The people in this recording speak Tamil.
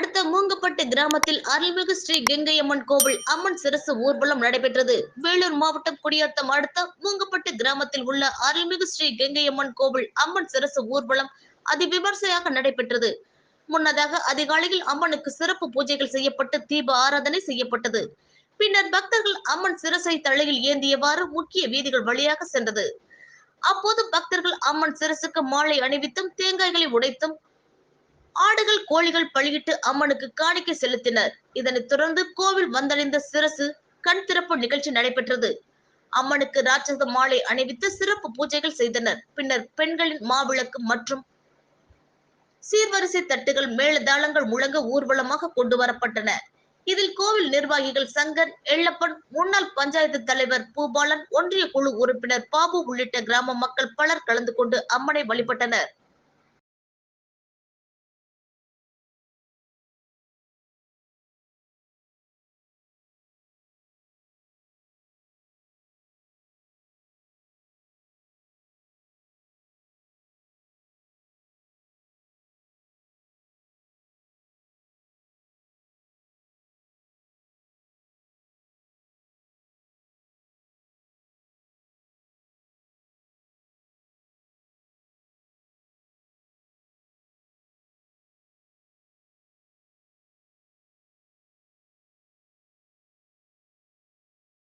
அடுத்த மூங்கப்பட்டு கிராமத்தில் அருள்மிகு ஸ்ரீ கங்கையம்மன் கோவில் அம்மன் சிரசு ஊர்வலம் நடைபெற்றது. வேலூர் மாவட்டம் குடியாத்தம் அடுத்த மூங்கப்பட்டு கிராமத்தில் உள்ள அருள்மிகு ஸ்ரீ கங்கையம்மன் கோவில் அம்மன் சிரசு ஊர்வலம் அதிவிமர்சையாக நடைபெற்றது. முன்னதாக அதிகாலையில் அம்மனுக்கு சிறப்பு பூஜைகள் செய்யப்பட்டு தீப ஆராதனை செய்யப்பட்டது. பின்னர் பக்தர்கள் அம்மன் சிரசை தலையில் ஏந்தியவாறு முக்கிய வீதிகள் வழியாக சென்றது. அப்போது பக்தர்கள் அம்மன் சிரசுக்கு மாலை அணிவித்தும் தேங்காய்களை உடைத்தும் ஆடுகள் கோழிகள் பலியிட்டு அம்மனுக்கு காணிக்கை செலுத்தினர். இதனைத் தொடர்ந்து கோவில் வந்தடைந்த சிரசு கண் திறப்பு நிகழ்ச்சி நடைபெற்றது. அம்மனுக்கு ராட்சத மாலை அணிவித்து சிறப்பு பூஜைகள் செய்தனர். பின்னர் பெண்களின் மாவிளக்கு மற்றும் சீர்வரிசை தட்டுகள் மேலதாளங்கள் முழங்க ஊர்வலமாக கொண்டு வரப்பட்டன. இதில் கோவில் நிர்வாகிகள் சங்கர் எள்ளப்பன் முன்னாள் பஞ்சாயத்து தலைவர் பூபாலன் ஒன்றிய குழு உறுப்பினர் பாபு உள்ளிட்ட கிராம மக்கள் பலர் கலந்து கொண்டு அம்மனை வழிபட்டனர்.